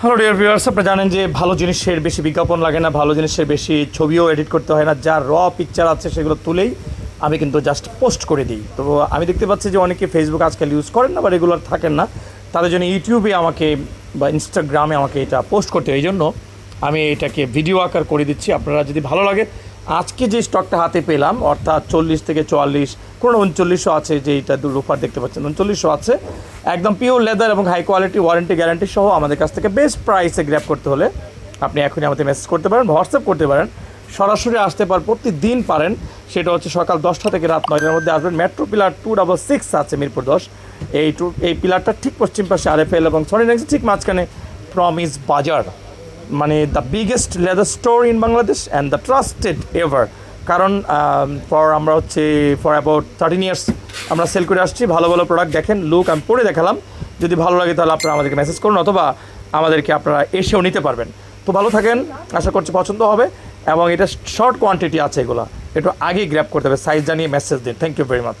Hello dear viewers আপনি জানেন যে ভালো জিনিসের বেশি বিজ্ঞাপন লাগে না, ভালো জিনিসের বেশি ছবিও এডিট করতে হয় না, যা র পিকচার আছে সেগুলো তুলেই আমি কিন্তু জাস্ট পোস্ট করে দিই। তো আমি দেখতে পাচ্ছি যে অনেকে ফেসবুক আজকাল ইউজ করেন না বা রেগুলার থাকেন না, তাদের জন্য ইউটিউবে আমাকে বা ইনস্টাগ্রামে আমাকে এটা পোস্ট করতে এই জন্য আমি এটাকে ভিডিও আকার করে দিচ্ছি। আপনারা যদি ভালো লাগে, আজকে যে স্টকটা হাতে পেলাম, অর্থাৎ চল্লিশ থেকে চুয়াল্লিশ কোনো উনচল্লিশশো আছে যে দু রুফার দেখতে পাচ্ছেন। উনচল্লিশশো আছে। একদম পিওর লেদার এবং হাই কোয়ালিটি ওয়ারেন্টি গ্যারান্টি সহ আমাদের কাছ থেকে বেস্ট প্রাইসে গ্র্যাপ করতে হলে আপনি এখনই আমাদের মেসেজ করতে পারেন হোয়াটসঅ্যাপ করতে পারেন। সরাসরি আসতে পার, প্রতিদিন পারেন। সেটা হচ্ছে সকাল দশটা থেকে রাত নয়টার মধ্যে আসবেন। Metro pillar two double six আছে মিরপুর দশ। এই টু এই পিলারটা ঠিক পশ্চিম পাশে আরএফএল এবং সনি ঠিক মাঝখানে প্রমিস বাজার মানে the biggest leather store in Bangladesh and the trusted ever কারণ ফর আমরা হচ্ছে ফর অ্যাবাউট থার্টিন ইয়ার্স আমরা সেল করে আসছি, ভালো ভালো প্রোডাক্ট দেখেন লুক আমি পরে দেখালাম। যদি ভালো লাগে তাহলে আপনারা আমাদেরকে মেসেজ করুন অথবা আমাদেরকে আপনারা এসেও নিতে পারবেন। তো ভালো থাকেন, আশা করছি পছন্দ হবে, এবং এটা শর্ট কোয়ান্টিটি আছে এগুলো। একটু আগেই গ্র্যাপ করতে হবে সাইজ জানিয়ে মেসেজ দিন। Thank you very much